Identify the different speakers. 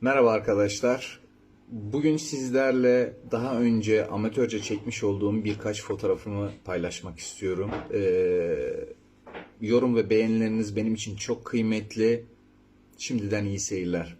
Speaker 1: Merhaba arkadaşlar. Bugün sizlerle daha önce amatörce çekmiş olduğum birkaç fotoğrafımı paylaşmak istiyorum. Ee, yorum ve beğenileriniz benim için çok kıymetli. Şimdiden iyi seyirler.